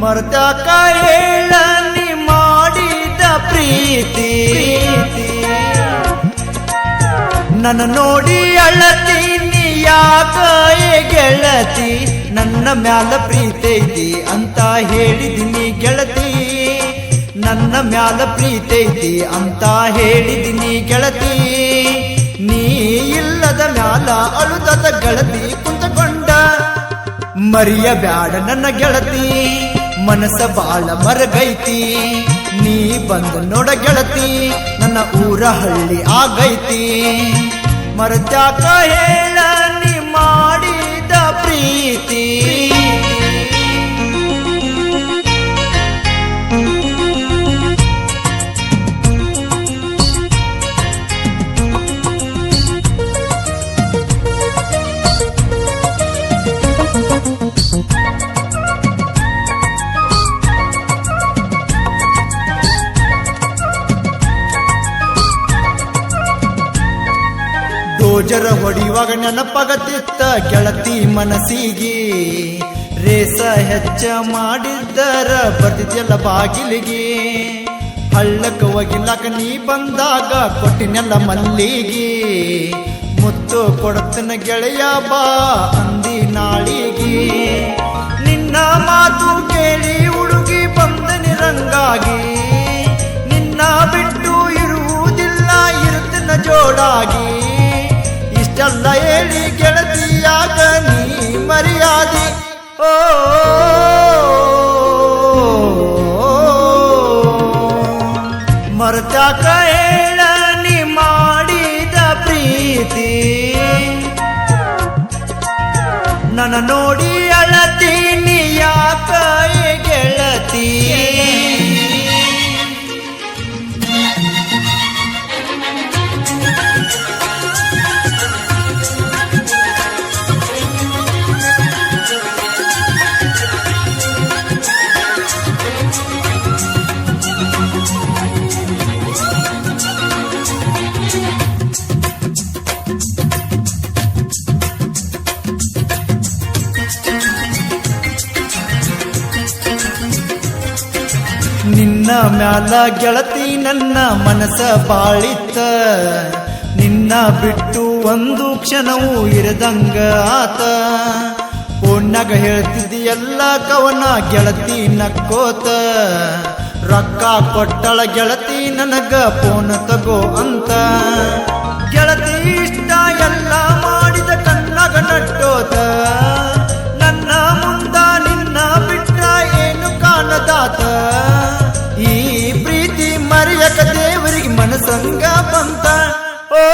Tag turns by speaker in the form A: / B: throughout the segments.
A: ಮರ್ತ್ಯಾಕ ಹೇಳ ನಿ ಮಾಡಿದ ಪ್ರೀತಿ. ನನ್ನ ನೋಡಿ ಅಳತೀನಿ ಏ ಗೆಳತಿ ನನ್ನ ಮ್ಯಾಲ ಪ್ರೀತೈತಿ ಅಂತ ಹೇಳಿದಿನಿ ಗೆಳತಿ. ನನ್ನ ಮ್ಯಾಲ ಪ್ರೀತೈತಿ ಅಂತ ಹೇಳಿದಿನಿ ಗೆಳತಿ. ನೀ ಇಲ್ಲದ ಮ್ಯಾಲ ಅಳುದದ ಗೆಳತಿ ಕುಂತಕೊಂಡ. ಮರಿಯ ಬ್ಯಾಡ ನನ್ನ ಗೆಳತಿ. ಮನಸ್ಸ ಬಾಳ ಮರಗೈತಿ. ನೀ ಬಂದು ನೋಡ ಗೆಳತಿ ನನ್ನ ಊರ ಹಳ್ಳಿ ಆಗೈತಿ. ಮರಜಾಕ ಹೇಳ ನೀ ಮಾಡಿದ ಪ್ರೀತಿ. ಡೋಜರ ಹೊಡಿಯುವಾಗ ನೆನಪಾಗತ್ತಿತ್ತ ಗೆಳತಿ ಮನಸ್ಸಿಗೆ. ರೇಸ ಹೆಚ್ಚ ಮಾಡಿದ್ದರ ಬರ್ತಿದ್ಯಲ್ಲ ಬಾಗಿಲಿಗೆ. ಹಳ್ಳಕ್ಕ ಒಗಿಲಾಕ ನೀ ಬಂದಾಗ ಕೊಟ್ಟಿನೆಲ್ಲ ಮಲ್ಲಿಗೆ. ಮುತ್ತು ಕೊಡತನ ಗೆಳೆಯ ಬಾ ಅಂದಿ ಮರ್ಯಾದೆ ಓ ಮರ್ತ್ಯಾಕ ಹೇಳ ನೀ ಮಾಡಿದ ಪ್ರೀತಿ ನನ್ನ ನೋಡಿ ಅಳತೀನಿ ಯಾಕ ನಿನ್ನ ಮ್ಯಾಲ ಗೆಳತಿ ನನ್ನ ಮನಸ ಬಾಳಿತ್ತ. ನಿನ್ನ ಬಿಟ್ಟು ಒಂದು ಕ್ಷಣವೂ ಇರದಂಗ ಆತ. ಫೋನ್ನಾಗ ಹೇಳ್ತಿದ್ದಿ ಎಲ್ಲ ಕವನ, ಗೆಳತಿ ನಕ್ಕೋತ. ರೊಕ್ಕ ಕೊಟ್ಟಳ ಗೆಳತಿ ನನಗ ಫೋನ್ ತಗೋ ಅಂತ. ಗೆಳತಿ ಇಷ್ಟ ಎಲ್ಲ ಬಂತ ಓ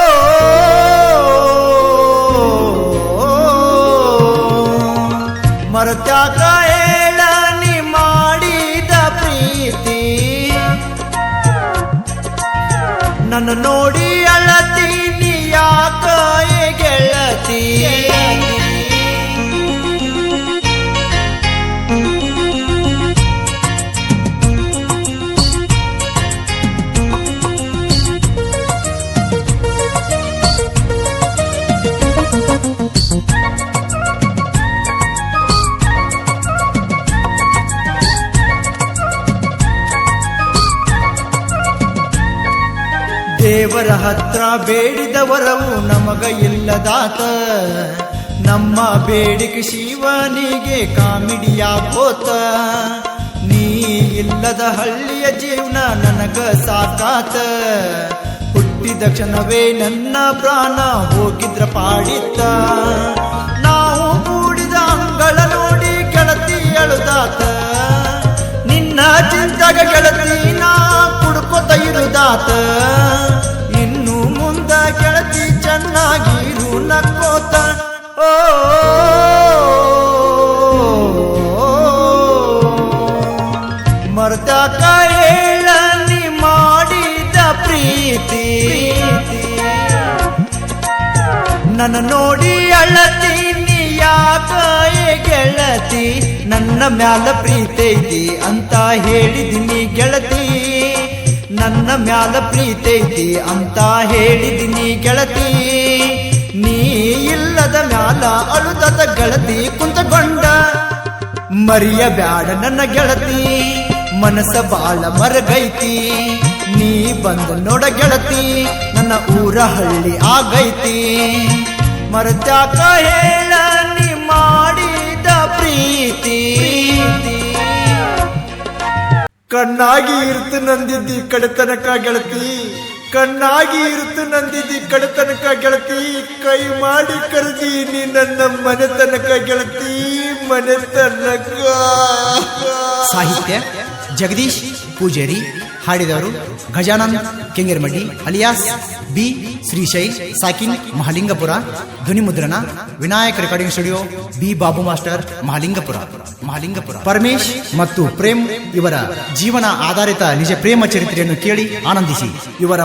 A: ಮರತ್ಯಾಕ ಹೇಳ ನೀ ಮಾಡಿದ ಪ್ರೀತಿ. ನನ್ನ ನೋಡಿ ದೇವರ ಹತ್ರ ಬೇಡಿದ ವರವು ನಮಗ ಇಲ್ಲದಾತ. ನಮ್ಮ ಬೇಡಿಕೆ ಶಿವನಿಗೆ ಕಾಮಿಡಿಯಾಗೋತ ನೀ ಇಲ್ಲದ ಹಳ್ಳಿಯ ಜೀವನ ನನಗ ಸಾಕಾತ. ಹುಟ್ಟಿದ ಕ್ಷಣವೇ ನನ್ನ ಪ್ರಾಣ ಹೋಗಿದ್ರ ಪಾಡಿತ್ತ. ನಾವು ಕೂಡಿದ ಅಂಗಳ ನೋಡಿ ಕೆಳತಿ ಅಳುದಾತ. ನಿನ್ನ ಚಿಂತಗ ಕೆಳತಿ ನಾ ಕುಡ್ಕೊತ ಇರುದಾತ. ಓ ಮಾಡಿದ ಪ್ರೀತಿ. ನನ್ನ ನೋಡಿ ಅಳತೀನಿ ನೀ ಏ ಗೆಳತಿ? ನನ್ನ ಮ್ಯಾಲ ಪ್ರೀತೈತಿ ಅಂತ ಹೇಳಿದಿನಿ ಗೆಳತಿ. ನನ್ನ ಮ್ಯಾಲ ಪ್ರೀತೈತಿ ಅಂತ ಹೇಳಿದಿನಿ ಗೆಳತಿ. ನೀ ಇಲ್ಲದ ಮ್ಯಾಲ, ಅಳುದದ ಗೆಳತಿ ಕುಂತಗೊಂಡ ಮರಿಯ ಬ್ಯಾಡ ನನ್ನ ಗೆಳತಿ, ಮನಸ ಬಾಳ ಮರಗೈತಿ. ನೀ ಬಂದ ನೋಡ ಗೆಳತಿ, ನನ್ನ ಊರ ಹಳ್ಳಿ ಆಗೈತಿ. ಮರತ್ಯಾಕ ಹೇಳ, ನೀ ಮಾಡಿದ ಪ್ರೀತಿ. ಕಣ್ಣಾಗಿ ಇರ್ತು ನಂದಿದ್ದಿ ಕಡೆತನಕ ಗೆಳತಿ. ಕಣ್ಣಾಗಿ ಇರುತ್ತು ನಂದಿದ್ದಿ ಕಡೆತನಕ ಗೆಳತಿ, ಕೈ ಮಾಡಿ ಕರೆದಿ ನೀ ನನ್ನ ಮನೆ ತನಕ ಗೆಳತಿ ಮನೆ ತನಕ
B: ಸಾಹಿತ್ಯ, ಜಗದೀಶ್ ಪೂಜೇರಿ, ಹಾಡಿದವರು ಗಜಾನಂದ್ ಕೆಂಗೇರ್ಮಡ್ಡಿ, ಅಲಿಯಾಸ್ ಬಿ ಶ್ರೀಶೈ, ಸಾಕಿನ್ ಮಹಾಲಿಂಗಪುರ ಧ್ವನಿ ಮುದ್ರಣ Vinayaka recording studio, B Babu master, Mahalingapura Mahalingapura. Paramesh ಮತ್ತು ಪ್ರೇಮ್ ಇವರ ಜೀವನ ಆಧಾರಿತ ನಿಜ ಪ್ರೇಮ ಚರಿತ್ರೆಯನ್ನು ಕೇಳಿ ಆನಂದಿಸಿ ಇವರ